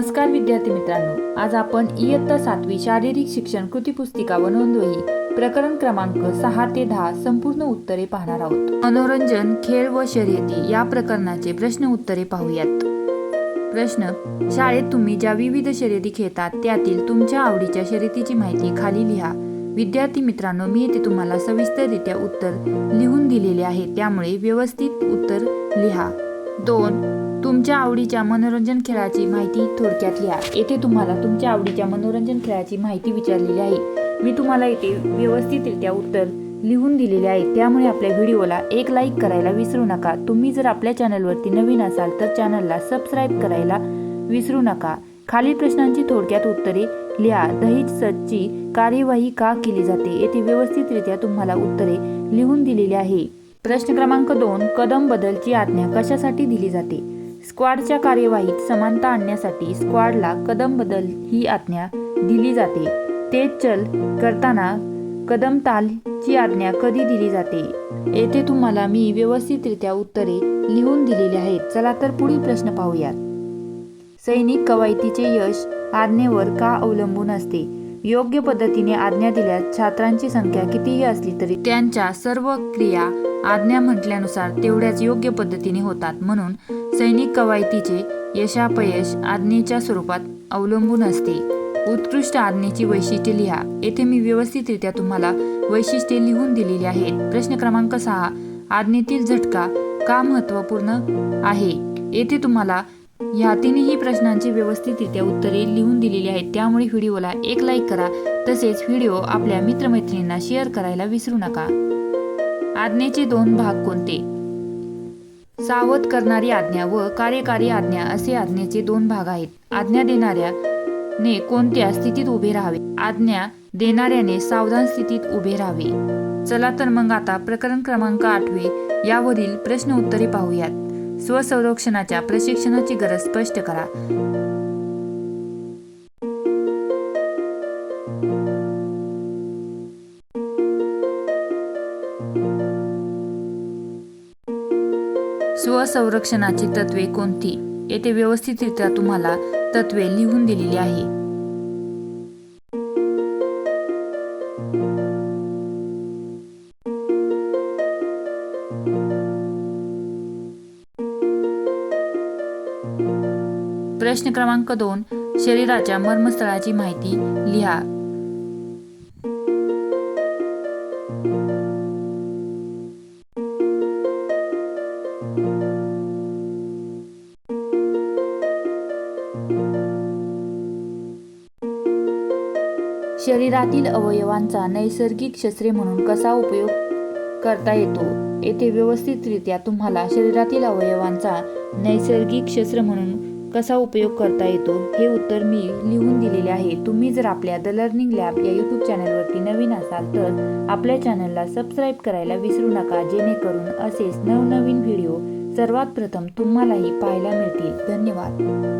नमस्कार विद्यार्थी मित्रांनो आज आपण इयत्ता सातवी शारीरिक शिक्षण कृती पुस्तिका व नोंदवही. प्रकरण क्रमांक सहा ते दहा संपूर्ण उत्तरे पाहणार आहोत. मनोरंजन खेळ व शर्यती या प्रकरणाचे प्रश्न उत्तरे पाहूयात. प्रश्न शाळेत तुम्ही ज्या विविध शर्यती खेळतात त्यातील तुमच्या आवडीच्या शर्यतीची माहिती खाली लिहा. विद्यार्थी मित्रांनो मी येथे तुम्हाला सविस्तररित्या उत्तर लिहून दिलेले आहे त्यामुळे व्यवस्थित उत्तर लिहा. दोन तुमच्या आवडीच्या मनोरंजन खेळाची माहिती थोडक्यात लिहा. येथे तुम्हाला तुमच्या आवडीच्या मनोरंजन खेळाची माहिती विचारलेली आहे. मी तुम्हाला येथे व्यवस्थितरित्या उत्तर लिहून दिलेले आहे. त्यामुळे आपल्या व्हिडिओला एक लाईक करायला विसरू नका. तुम्ही जर आपल्या चॅनलवरती नवीन असाल तर चॅनलला सबस्क्राईब करायला विसरू नका. खालील प्रश्नांची थोडक्यात उत्तरे लिहा. दहीज सचची कार्यवाही का केली जाते? येथे व्यवस्थितरित्या तुम्हाला उत्तरे लिहून दिलेली आहे. प्रश्न क्रमांक दोन. कदम बदलची आज्ञा कशासाठी दिली जाते? स्क्वॉडच्या कार्यवाहीत समानता आणण्यासाठी स्क्वॉडला कदम बदल ही आज्ञा दिली जाते. तेज चल करताना कदम तालची आज्ञा कधी दिली जाते? येथे तुम्हाला मी व्यवस्थितरित्या उत्तरे लिहून दिलेली आहेत. चला तर पुढील प्रश्न पाहूयात. सैनिक कवायतीचे यश आज्ञेवर का अवलंबून असते? योग्य पद्धतीने आज्ञा दिल्यास छात्रांची संख्या कितीही असली तरी त्यांच्या सर्व क्रिया आज्ञा म्हटल्यानुसार तेवढ्याच योग्य पद्धतीने होतात म्हणून सैनिक कवायतीचे यशापयश आज्ञेच्या स्वरूपात अवलंबून असते. उत्कृष्ट आज्ञेची वैशिष्ट्ये लिहा. येथे मी व्यवस्थितरित्या तुम्हाला वैशिष्ट्ये लिहून दिलेली आहेत. प्रश्न क्रमांक सहा. आज्ञेतील झटका का महत्त्वपूर्ण आहे? येथे तुम्हाला ह्या तिन्ही प्रश्नांची व्यवस्थितरित्या उत्तरे लिहून दिलेली आहेत. त्यामुळे व्हिडिओला एक लाईक करा. तसेच व्हिडिओ आपल्या मित्रमैत्रिणींना शेअर करायला विसरू नका. आज्ञेचे दोन भाग कोणते? सावध करणारी आज्ञा व कार्यकारी आज्ञा असे आज्ञेचे दोन भाग आहेत. आज्ञा देणाऱ्या ने कोणत्या स्थितीत उभे राहावे? आज्ञा देणाऱ्याने सावधान स्थितीत उभे राहावे. चला तर मग आता प्रकरण क्रमांक आठवे यावरील प्रश्न उत्तरे पाहूयात. स्वसंरक्षणाच्या प्रशिक्षणाची गरज स्पष्ट करा. स्वसंरक्षणाची तत्वे कोणती? येथे व्यवस्थितरित्या तुम्हाला तत्वे लिहून दिलेली आहे. प्रश्न क्रमांक दोन शरीराच्या मर्मस्थळाची माहिती लिहा. शरीरातील अवयवांचा नैसर्गिक शस्त्रे म्हणून कसा उपयोग करता येतो? येथे व्यवस्थितरित्या तुम्हाला शरीरातील अवयवांचा नैसर्गिक शस्त्र म्हणून कसा उपयोग करता येतो हे उत्तर मी लिहून दिलेले आहे. तुम्ही जर आपल्या द लर्निंग लॅब या यूट्यूब चॅनलवरती नवीन असाल तर आपल्या चॅनलला सबस्क्राईब करायला विसरू नका जेणेकरून असेच नवनवीन व्हिडिओ सर्वात प्रथम तुम्हालाही पाहायला मिळतील. धन्यवाद.